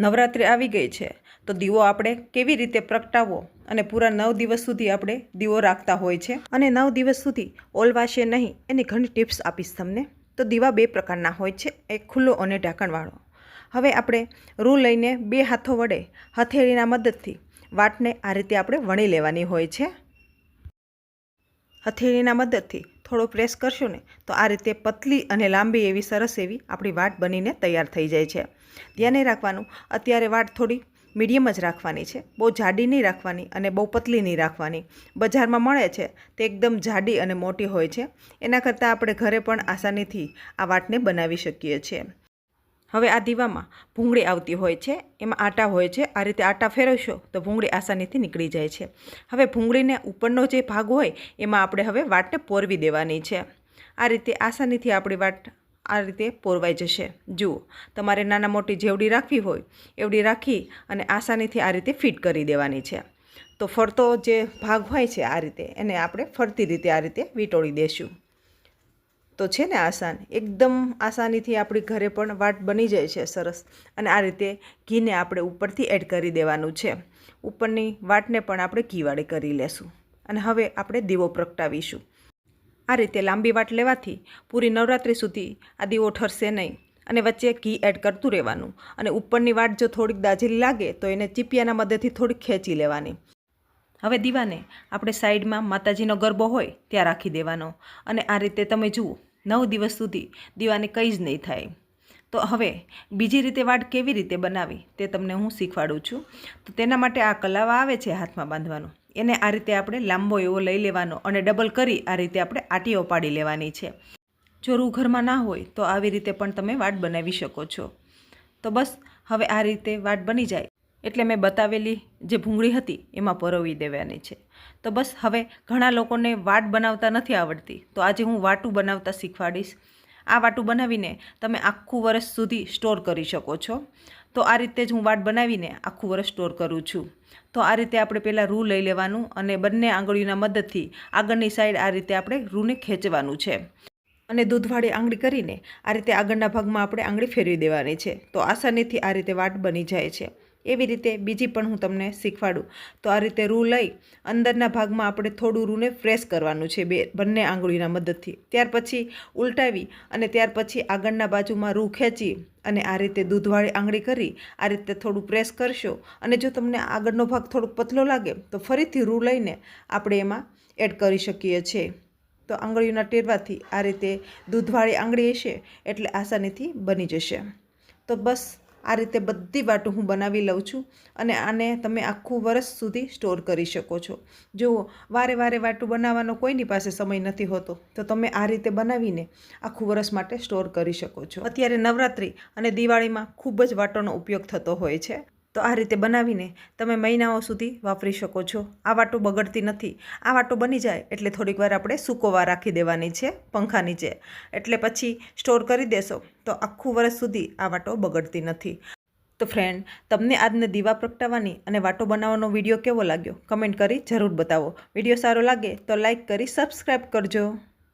નવરાત્રિ આવી ગઈ છે. તો દીવો આપણે કેવી રીતે પ્રગટાવવો અને પૂરા નવ દિવસ સુધી આપણે દીવો રાખતા હોય છે? અને નવ દિવસ સુધી ઓલવાશે નહીં એની ઘણી ટિપ્સ આપીશ તમને. તો દીવા બે પ્રકારના હોય છે, એક ખુલ્લો અને ઢાંકણવાળો. હવે આપણે રૂ લઈને બે હાથો વડે હથેળીના મદદથી વાટને આ રીતે આપણે વણી લેવાની હોય છે. હથેળીના મદદથી થોડો પ્રેસ કરશો ને, તો આ રીતે પતલી અને લાંબી એવી સરસ એવી આપણી વાટ બનીને તૈયાર થઈ જાય છે. ધ્યાને રાખવાનું, અત્યારે વાટ થોડી મીડિયમ જ રાખવાની છે, બહુ જાડી નહીં રાખવાની અને બહુ પતલી નહીં રાખવાની. બજારમાં મળે છે, તે એકદમ જાડી અને મોટી હોય છે, એના કરતાં આપણે ઘરે પણ આસાનીથી આ વાટને બનાવી શકીએ છીએ. હવે આ દીવામાં ભૂંગળી આવતી હોય છે, એમાં આટા હોય છે. આ રીતે આટા ફેરવશો તો ભૂંગળી આસાનીથી નીકળી જાય છે. હવે ભૂંગળીને ઉપરનો જે ભાગ હોય, એમાં આપણે હવે વાટને પોરવી દેવાની છે. આ રીતે આસાનીથી આપણી વાટ આ રીતે પોરવાઈ જશે. જુઓ, તમારે નાના મોટી જેવડી રાખવી હોય, એવડી રાખી અને આસાનીથી આ રીતે ફિટ કરી દેવાની છે. તો ફરતો જે ભાગ હોય છે આ રીતે, એને આપણે ફરતી રીતે આ રીતે વીંટોળી દેશું. તો છે ને આસાન. એકદમ આસાનીથી આપણી ઘરે પણ વાટ બની જાય છે સરસ. અને આ રીતે ઘીને આપણે ઉપરથી એડ કરી દેવાનું છે. ઉપરની વાટને પણ આપણે ઘીવાળી કરી લેશું. અને હવે આપણે દીવો પ્રગટાવીશું. આ રીતે લાંબી વાટ લેવાથી પૂરી નવરાત્રિ સુધી આ દીવો ઠરશે નહીં. અને વચ્ચે ઘી એડ કરતું રહેવાનું. અને ઉપરની વાટ જો થોડીક દાજેલી લાગે, તો એને ચીપિયાના મદદથી થોડીક ખેંચી લેવાની. હવે દીવાને આપણે સાઈડમાં માતાજીનો ગરબો હોય ત્યાં રાખી દેવાનો. અને આ રીતે તમે જુઓ નવ દિવસ સુધી દીવાને કંઈ જ નહીં થાય. તો હવે બીજી રીતે વાટ કેવી રીતે બનાવી તે તમને હું શીખવાડું છું. તો તેના માટે આ કલાવા આવે છે હાથમાં બાંધવાનો. એને આ રીતે આપણે લાંબો એવો લઈ લેવાનો અને ડબલ કરી આ રીતે આપણે આટીઓ પાડી લેવાની છે. જો રૂ ઘરમાં ના હોય તો આવી રીતે પણ તમે વાટ બનાવી શકો છો. તો બસ, હવે આ રીતે વાટ બની જાય. એટલે મેં બતાવેલી જે ભૂંગળી હતી એમાં પરોવી દેવાની છે. તો બસ હવે ઘણા લોકોને વાટ બનાવતા નથી આવડતી. તો આજે હું વાટું બનાવતા શીખવાડીશ. આ વાટું બનાવીને તમે આખું વર્ષ સુધી સ્ટોર કરી શકો છો. તો આ રીતે જ હું વાટ બનાવીને આખું વર્ષ સ્ટોર કરું છું. તો આ રીતે આપણે પહેલાં રૂ લઈ લેવાનું અને બંને આંગળીઓના મદદથી આગળની સાઈડ આ રીતે આપણે રૂને ખેંચવાનું છે. અને દૂધવાળી આંગળી કરીને આ રીતે આગળના ભાગમાં આપણે આંગળી ફેરવી દેવાની છે. તો આસાનીથી આ રીતે વાટ બની જાય છે. એવી રીતે બીજી પણ હું તમને શીખવાડું. તો આ રીતે રૂ લઈ અંદરના ભાગમાં આપણે થોડું રૂને ફ્રેશ કરવાનું છે બે, બંને આંગળીના મદદથી. ત્યાર પછી ઉલટાવી અને ત્યાર પછી આગળના બાજુમાં રૂ ખેંચી અને આ રીતે દૂધવાળી આંગળી કરી, આ રીતે થોડું પ્રેસ કરશો. અને જો તમને આગળનો ભાગ થોડોક પતલો લાગે, તો ફરીથી રૂ લઈને આપણે એમાં એડ કરી શકીએ છીએ. તો આંગળીઓના ટેરવાથી આ રીતે દૂધવાળી આંગળી હશે એટલે આસાનીથી બની જશે. તો બસ આ રીતે બધી વાટો હું બનાવી લઉં છું અને આને તમે આખું વર્ષ સુધી સ્ટોર કરી શકો છો. જુઓ, વારે વારે વાટું બનાવવાનો કોઈની પાસે સમય નથી હોતો. તો તમે આ રીતે બનાવીને આખું વર્ષ માટે સ્ટોર કરી શકો છો. અત્યારે નવરાત્રિ અને દિવાળીમાં ખૂબ જ વાટોનો ઉપયોગ થતો હોય છે. તો આ રીતે બનાવીને તમે મહિનાઓ સુધી વાપરી શકો છો. આ વાટો બગડતી નથી. આ વાટો બની જાય એટલે થોડીક વાર આપણે સૂકોવા રાખી દેવાની છે પંખા નીચે. એટલે પછી સ્ટોર કરી દેશો તો આખું વર્ષ સુધી આ વાટો બગડતી નથી. તો ફ્રેન્ડ તમને આજને દીવા પ્રગટાવવાની અને વાટો બનાવવાનો વીડિયો કેવો લાગ્યો? કમેન્ટ કરી જરૂર બતાવો. વીડિયો સારો લાગે તો લાઇક કરી સબસ્ક્રાઈબ કરજો.